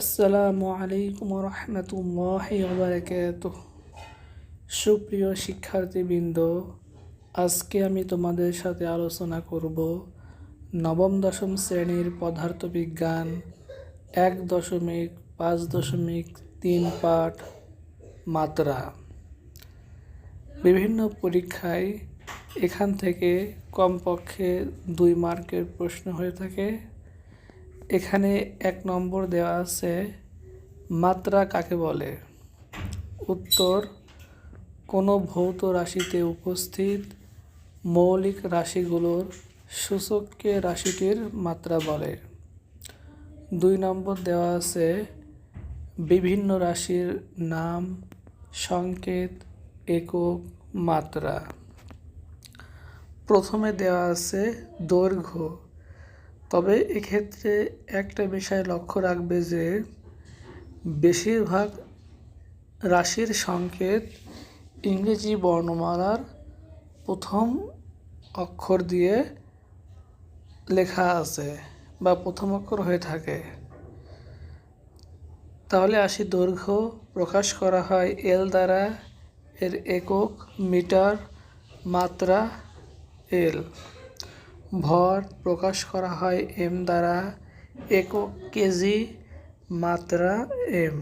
আসসালামু আলাইকুম রহমতুল্লাহ বারকাত সুপ্রিয় শিক্ষার্থীবৃন্দ, আজকে আমি তোমাদের সাথে আলোচনা করব নবম দশম শ্রেণির পদার্থবিজ্ঞান এক দশমিক পাঁচ দশমিক তিন পাঠ মাত্রা। বিভিন্ন পরীক্ষায় এখান থেকে কমপক্ষে দুই মার্কের প্রশ্ন হয়ে থাকে। এখানে এক নম্বর দেওয়া আছে, মাত্রা কাকে বলে? উত্তর, কোনো ভৌত রাশিতে উপস্থিত মৌলিক রাশিগুলোর সূচককে রাশিটির মাত্রা বলে। দুই নম্বর দেওয়া আছে, বিভিন্ন রাশির নাম, সংকেত, একক, মাত্রা। প্রথমে দেওয়া আছে দৈর্ঘ্য। তবে এক্ষেত্রে একটা বিষয় লক্ষ্য রাখবে যে বেশিরভাগ রাশির সংকেত ইংরেজি বর্ণমালার প্রথম অক্ষর দিয়ে লেখা আছে বা প্রথম অক্ষর হয়ে থাকে। তাহলে আসি দৈর্ঘ্য প্রকাশ করা হয় এল দ্বারা, এর একক মিটার, মাত্রা এল ভর প্রকাশ করা হয় এম দ্বারা একক কেজি মাত্রা এম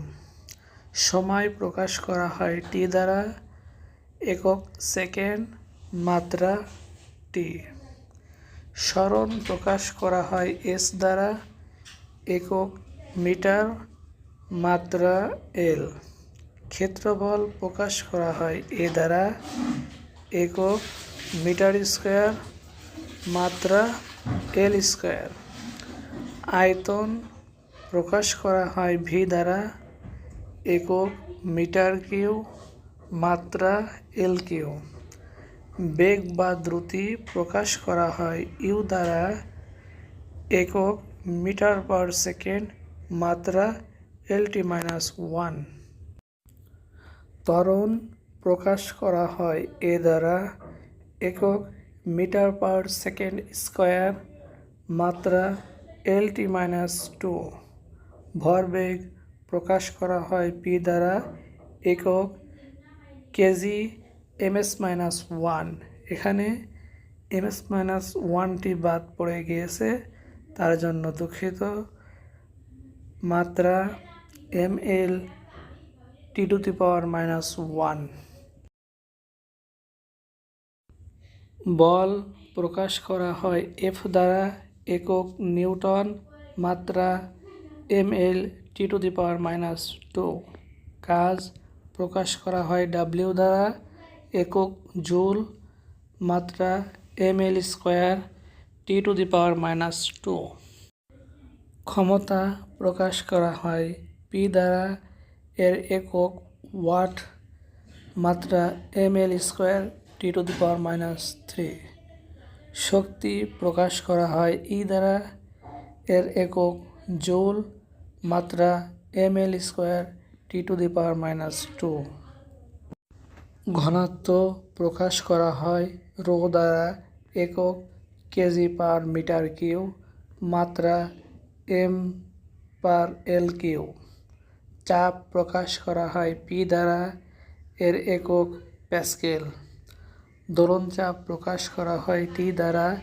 সময় প্রকাশ করা হয় টি দ্বারা একক সেকেন্ড মাত্রা টি স্মরণ প্রকাশ করা হয় এস দ্বারা একক মিটার মাত্রা এল ক্ষেত্রফল প্রকাশ করা হয় এ দ্বারা একক মিটার স্কোয়ার মাত্রা এল স্কোয়ার। আয়তন প্রকাশ করা হয় ভি দ্বারা একক মিটার কিউ মাত্রা এল কিউ। বেগ বা দ্রুতি প্রকাশ করা হয় ইউ দ্বারা একক মিটার পার সেকেন্ড মাত্রা এল টি মাইনাস ওয়ান ত্বরণ প্রকাশ করা হয় এ দ্বারা একক মিটার পার সেকেন্ড স্কোয়ার মাত্রা এল টি মাইনাস টু ভরবেগ প্রকাশ করা হয় পি দ্বারা একক kg M S minus one এখানে এম এস মাইনাস ওয়ানটি বাদ পড়ে গিয়েছে, তার জন্য দুঃখিত। মাত্রা M L T to the power minus one বল প্রকাশ করা হয় এফ দ্বারা একক নিউটন মাত্রা M L T to the power minus two. কাজ প্রকাশ করা হয় ডাব্লিউ দ্বারা একক জুল মাত্রা M L square T to the power minus two. ক্ষমতা প্রকাশ করা হয় পি দ্বারা এর একক ওয়াট মাত্রা M L square T to the power minus three. শক্তি প্রকাশ করা হয় ই দ্বারা। এর একক জোল মাত্রা M L square T to the power minus two. ঘনত্ব প্রকাশ করা হয় রো দ্বারা একক কেজি পার মিটার কিউ মাত্রা এম পার এল কিউ চাপ প্রকাশ করা হয় পি দ্বারা। এর একক প্যাসকেল। দোলন চাপ প্রকাশ করা হয় টি দ্বারা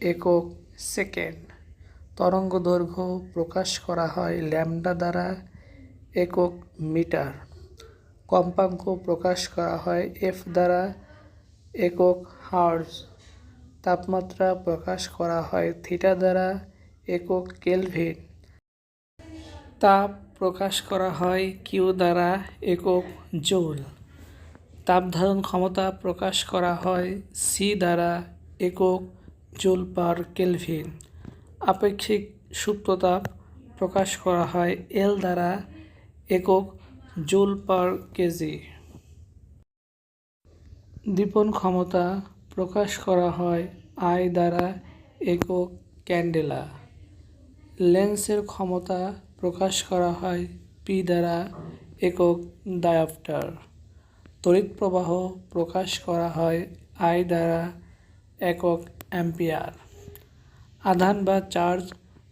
একক সেকেন্ড। তরঙ্গ দৈর্ঘ্য প্রকাশ করা হয় ল্যামডা দ্বারা একক মিটার। কম্পাঙ্ক প্রকাশ করা হয় এফ দ্বারা একক হার্জ। তাপমাত্রা প্রকাশ করা হয় থিটা দ্বারা একক কেলভিন। তাপ প্রকাশ করা হয় কিউ দ্বারা একক জোল। তাপ ধারণ ক্ষমতা প্রকাশ করা হয় সি দ্বারা একক জুল পার কেলভিন। আপেক্ষিক সুপ্ততাপ প্রকাশ করা হয় এল দ্বারা একক জুল পার কেজি। দীপন ক্ষমতা প্রকাশ করা হয় আই দ্বারা একক ক্যান্ডেলা। লেন্সের ক্ষমতা প্রকাশ করা হয় পি দ্বারা একক ডায়াপ্টার তড়িৎ প্রবাহ প্রকাশ করা হয় আই দ্বারা একক অ্যাম্পিয়ার। আধান বা চার্জ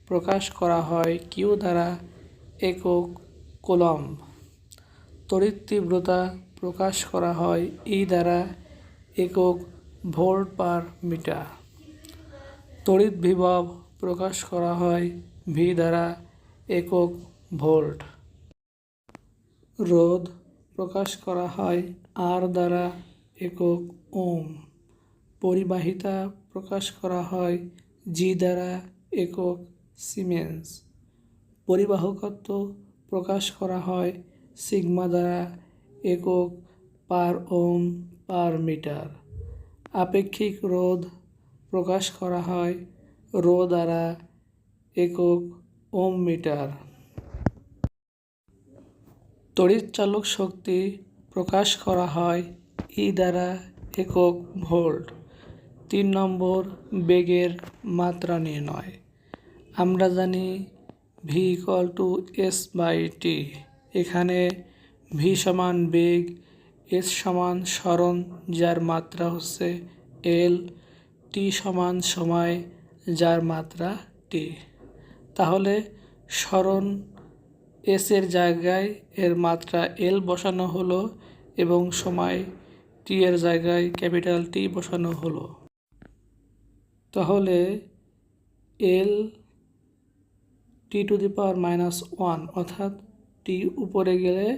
প্রকাশ করা হয় কিউ দ্বারা একক কোলম্ব। তড়িৎ তীব্রতা প্রকাশ করা হয় ই দ্বারা একক ভোল্ট পার মিটার। তড়িৎ বিভব প্রকাশ করা হয় ভি দ্বারা একক ভোল্ট। রোধ প্রকাশ করা হয় আর দ্বারা একক ওম। পরিবাহিতা প্রকাশ করা হয় জি দ্বারা একক সিমেন্স। পরিবাহকত্ব প্রকাশ করা হয় সিগমা দ্বারা একক পার ওম পার মিটার। আপেক্ষিক রোধ প্রকাশ করা হয় রো দ্বারা একক ওম মিটার। তড়িৎচালক শক্তি প্রকাশ করা হয় ই দ্বারা একক ভোল্ট। তিন নম্বর, বেগের মাত্রা নির্ণয়। আমরা জানি V equal to S by T এখানে ভি সমান বেগ এস সমান স্মরণ যার মাত্রা হচ্ছে এল টি সমান সময়, যার মাত্রা টি তাহলে স্মরণ এস এর জায়গায় এর মাত্রা এল বসানো হলো এবং সময় টি এর জায়গায় ক্যাপিটাল টি বসানো হলো। তাহলে L T to the power minus one, অর্থাৎ টি উপরে গেলে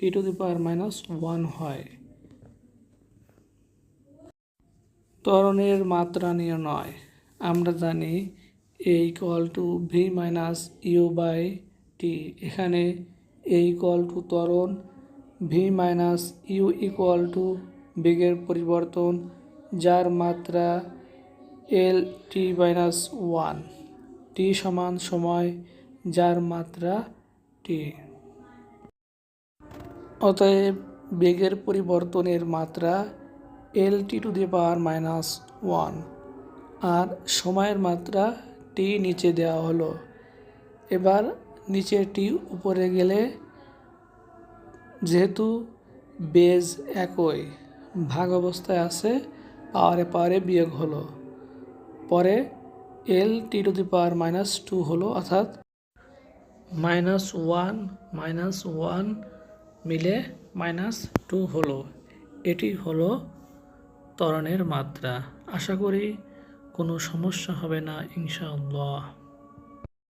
T to the power minus one হয়। ত্বরণের মাত্রা নির্ণয়। আমরা জানি A equal to V minus U by T এখানে এ ইকুয়াল টু ত্বরণ V minus U equal to বেগের পরিবর্তন, যার মাত্রা এল টি মাইনাস ওয়ান টি সমান সময়, যার মাত্রা টি অতএব বেগের পরিবর্তনের মাত্রা L T to the power minus one আর সময়ের মাত্রা টি নিচে দেওয়া হলো। এবার নিচে টি উপরে গেলে যেহেতু বেজ একই, ভাগ অবস্থায় আছে, পাওয়ারে পাওয়ারে বিয়োগ হলো। পরে L T to the power minus two হলো, অর্থাৎ মাইনাস ওয়ান মাইনাস ওয়ান মিলে মাইনাস টু হলো। এটি হলো ত্বরণের মাত্রা। আশা করি কোনো সমস্যা হবে না, ইনশাআল্লাহ।